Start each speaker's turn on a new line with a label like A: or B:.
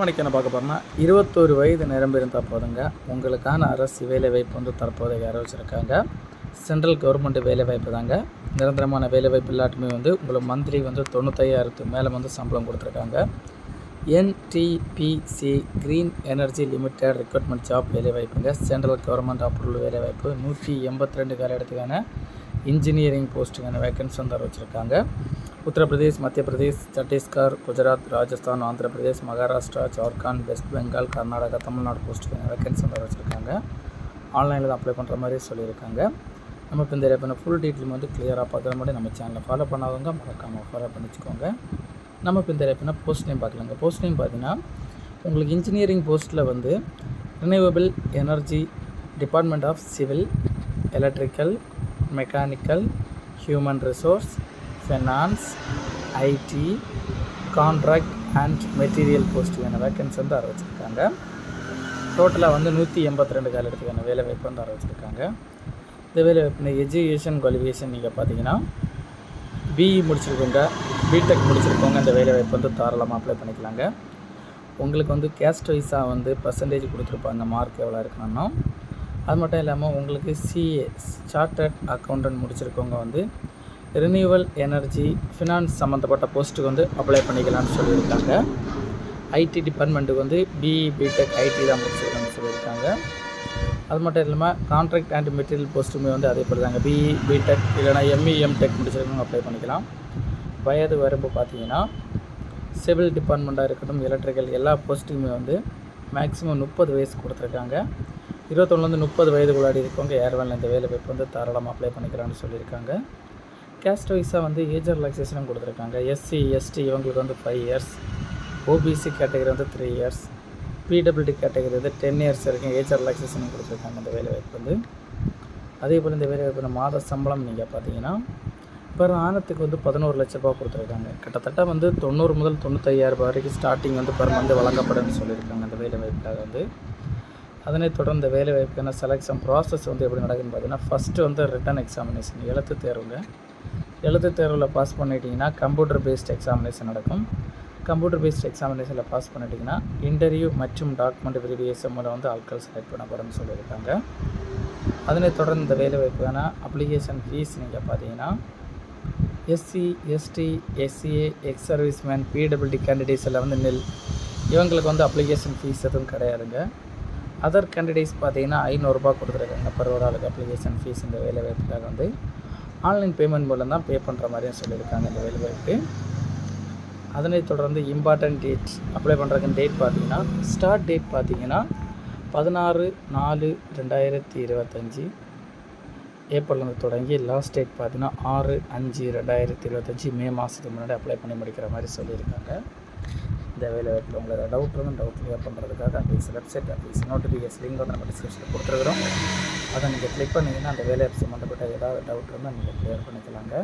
A: மணிக்கு என்ன பார்க்க போகிறோம்னா இருபத்தோரு வயது நிரம்பியிருந்தால் போதுங்க. உங்களுக்கான அரசு வேலைவாய்ப்பு வந்து தற்போதைய அறிவிச்சிருக்காங்க. சென்ட்ரல் கவர்மெண்ட் வேலைவாய்ப்பு தாங்க. நிரந்தரமான வேலைவாய்ப்பு இல்லாட்டுமே வந்து உங்களுக்கு மந்த்லி வந்து தொண்ணூத்தையாயிரத்துக்கு மேலே வந்து சம்பளம் கொடுத்துருக்காங்க. NTPC green energy limited recruitment job வேலைவாய்ப்புங்க. Central government approval வேலைவாய்ப்பு. நூற்றி எண்பத்தி ரெண்டு இடத்துக்கான இன்ஜினியரிங் போஸ்ட்டுக்கான வேக்கன்சி வந்து அறிவிச்சிருக்காங்க. உத்தரப்பிரதேஷ் மத்திய பிரதேஷ் சத்தீஸ்கர் குஜராத் ராஜஸ்தான் ஆந்திர பிரதேஷ் மகாராஷ்டிரா ஜார்க்கண்ட் வெஸ்ட் பெங்கால் கர்நாடகா தமிழ்நாடு போஸ்ட்டுக்கு வேக்கன்சி வந்து வச்சுருக்காங்க. ஆன்லைனில் தான் அப்ளை பண்ணுற மாதிரி சொல்லியிருக்காங்க. நம்ம இப்போ இந்த பண்ண ஃபுல் டீட்டெயில் வந்து கிளியராக பார்க்குற மாதிரி நம்ம சேனலை ஃபாலோ பண்ணாதவங்க மறக்காமல் ஃபாலோ பண்ணிச்சுக்கோங்க. நம்ம இப்போ இந்த பண்ண போஸ்ட் நேம் பார்க்கலாங்க. போஸ்ட் நேம் பார்த்தீங்கன்னா உங்களுக்கு இன்ஜினியரிங் போஸ்ட்டில் வந்து renewable energy department of civil electrical mechanical human resource finance IT contract and material போஸ்ட்டுக்கான vacancy வந்து ஆரம்பிச்சிருக்காங்க டோட்டலாக வந்து நூற்றி எண்பத்தி ரெண்டு காலத்துக்கான வேலை வாய்ப்பு வந்து ஆரம்பிச்சிருக்காங்க இந்த வேலை வாய்ப்பு எஜுகேஷன் குவாலிஃபிகேஷன் நீங்கள் பார்த்தீங்கன்னா பிஇ முடிச்சிருக்கோங்க பிடெக் முடிச்சிருக்கோங்க இந்த வேலை வாய்ப்பு வந்து தாராளமாக அப்ளை பண்ணிக்கலாங்க. உங்களுக்கு வந்து கேஸ்ட் வைஸாக வந்து பர்சன்டேஜ் கொடுத்துருப்பாங்க மார்க் எவ்வளோ இருக்கணும்னா அது மட்டும் இல்லாமல் உங்களுக்கு சிஏ சார்ட்டர்ட் அக்கௌண்டன்ட் முடிச்சிருக்கவங்க வந்து ரினியூவல் எனர்ஜி ஃபினான்ஸ் சம்மந்தப்பட்ட போஸ்ட்டுக்கு வந்து அப்ளை பண்ணிக்கலாம்னு சொல்லியிருக்காங்க. ஐடி டிபார்ட்மெண்ட்டுக்கு வந்து பிஇ பிடெக் ஐடி தான் முடிச்சிருக்காங்கன்னு சொல்லியிருக்காங்க. அது மட்டும் இல்லாமல் கான்ட்ராக்ட் அண்ட் மெட்டீரியல் போஸ்ட்டுமே வந்து அதே போல் தாங்க பிஇ பிடெக் இல்லைனா எம்இ எம்டெக் முடிச்சிருக்கவங்க அப்ளை பண்ணிக்கலாம். வயது வரம்பு பார்த்தீங்கன்னா சிவில் டிபார்ட்மெண்ட்டாக இருக்கட்டும் எலக்ட்ரிக்கல் எல்லா போஸ்ட்டுக்குமே வந்து மேக்ஸிமம் முப்பது வயசு கொடுத்துருக்காங்க. இருபத்தொன்னுலேருந்து முப்பது வயதுக்குள்ளாடி இருக்கவங்க ஏர்வெல் இந்த வேலை வாய்ப்பு வந்து தாராளமாக அப்ளை பண்ணிக்கலாம்னு சொல்லியிருக்காங்க. கேஸ்ட் வைஸாக வந்து ஏஜ் ரிலாக்ஸேஷனும் கொடுத்துருக்காங்க. எஸ்சி எஸ்டி இவங்களுக்கு வந்து ஃபைவ் இயர்ஸ் ஓபிசி கேட்டகரி வந்து த்ரீ இயர்ஸ் பிடபிள்டி கேட்டகரி வந்து டென் இயர்ஸ் வரைக்கும் ஏஜ் ரிலாக்ஸேஷனும் கொடுத்துருக்காங்க இந்த வேலைவாய்ப்பு வந்து. அதே போல் இந்த வேலைவாய்ப்பு மாத சம்பளம் நீங்கள் பார்த்தீங்கன்னா பெர் ஆனத்துக்கு வந்து பதினோரு லட்ச ரூபா கொடுத்துருக்காங்க. கிட்டத்தட்ட வந்து தொண்ணூறு முதல் தொண்ணூத்தையாயிரம் ரூபாய் வரைக்கும் ஸ்டார்டிங் வந்து பெர் மந்த் வழங்கப்படும்னு சொல்லியிருக்காங்க அந்த வேலைவாய்ப்புக்காக வந்து. அதனைத் தொடர்ந்து வேலை வாய்ப்புக்கான செலெக்ஷன் ப்ராசஸ் வந்து எப்படி நடக்குதுன்னு பார்த்தீங்கன்னா ஃபஸ்ட்டு வந்து ரிட்டன் எக்ஸாமினேஷன் எழுத்து தேர்வுங்க. எழுத்து தேர்வில் பாஸ் பண்ணிட்டீங்கன்னா கம்ப்யூட்டர் பேஸ்ட் எக்ஸாமினேஷன் நடக்கும். கம்ப்யூட்டர் பேஸ்ட் எக்ஸாமினேஷனில் பாஸ் பண்ணிட்டீங்கன்னா இன்டர்வியூ மற்றும் டாக்குமெண்ட் வெரிஃபிகேஷன் மூலம் வந்து ஆட்கள் செலக்ட் பண்ணப்படும்னு சொல்லியிருக்காங்க. அதனைத் தொடர்ந்து இந்த வேலை வாய்ப்புக்கான அப்ளிகேஷன் ஃபீஸ் நீங்கள் பார்த்தீங்கன்னா SC ST SCA ex serviceman PWD candidates எல்லாம் வந்து நெல் இவங்களுக்கு வந்து அப்ளிகேஷன் ஃபீஸ் எதுவும் கிடையாதுங்க. அதர் கேண்டிடேட்ஸ் பார்த்தீங்கன்னா ஐநூறுரூபா கொடுத்துருக்காங்க பர் ஒரு ஆளுக்கு. அப்ளிகேஷன் ஃபீஸ் இந்த வேலை வாய்ப்புக்காக வந்து. ஆன்லைன் பேமெண்ட் மூலம் தான் பே பண்ணுற மாதிரியும் சொல்லியிருக்காங்க இந்த வேலை வாய்ப்பு. அதனைத் தொடர்ந்து இம்பார்ட்டன்ட் டேட் அப்ளை பண்ணுறதுக்கு டேட் பார்த்தீங்கன்னா ஸ்டார்ட் டேட் பார்த்தீங்கன்னா பதினாறு நாலு ரெண்டாயிரத்தி இருபத்தஞ்சி. ஏப்ரல்லேருந்து தொடங்கி லாஸ்ட் டேட் பார்த்தீங்கன்னா ஆறு அஞ்சு ரெண்டாயிரத்தி இருபத்தஞ்சி. மே மாதத்துக்கு முன்னாடி அப்ளை பண்ணி முடிக்கிற மாதிரி சொல்லியிருக்காங்க. இந்த வேலை வாய்ப்பில் உங்களுக்கு டவுட் இருந்தால் டவுட் கிளியர் பண்ணுறதுக்காக at least website at least notification link வந்து நம்ம டிஸ்கிரிப்ஷனில் கொடுத்துருக்குறோம். அதை நீங்கள் கிளிக் பண்ணிங்கன்னா அந்த வேலை சம்மந்தப்பட்ட ஏதாவது டவுட் இருந்தால் நீங்கள் கிளியர் பண்ணிக்கலாங்க.